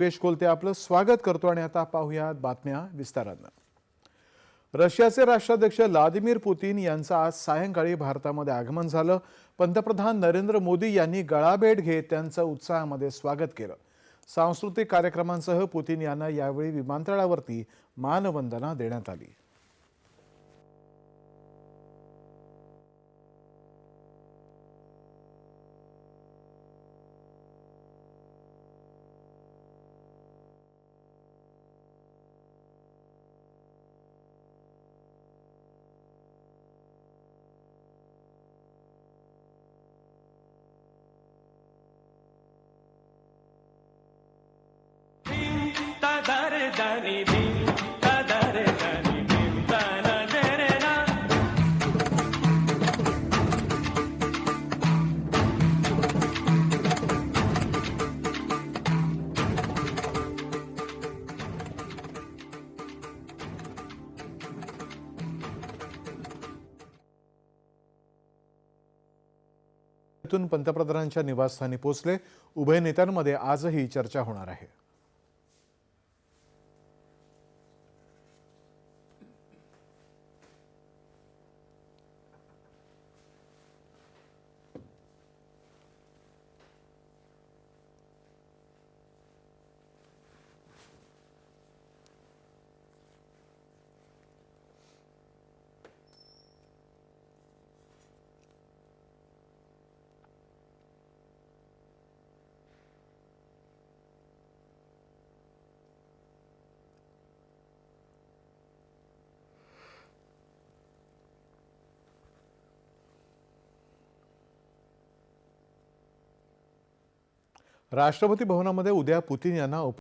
सुरेश कोलते आपलं स्वागत करतो आणि आता पाहूयात बातम्या विस्तारानं. रशियाचे राष्ट्राध्यक्ष व्लादिमीर पुतीन यांचं आज सायंकाळी भारतामध्ये आगमन झालं. पंतप्रधान नरेंद्र मोदी यांनी गळाभेट घेत त्यांचं उत्साहामध्ये स्वागत केलं. सांस्कृतिक कार्यक्रमांसह पुतीन यांना यावेळी विमानतळावरती मानवंदना देण्यात आली. पंतप्रधानांच्या निवासस्थानी पोहोचले. उभय नेत्यांमध्ये आजही चर्चा होणार आहे. राष्ट्रपती भवनामध्ये उद्या पुतीन यांना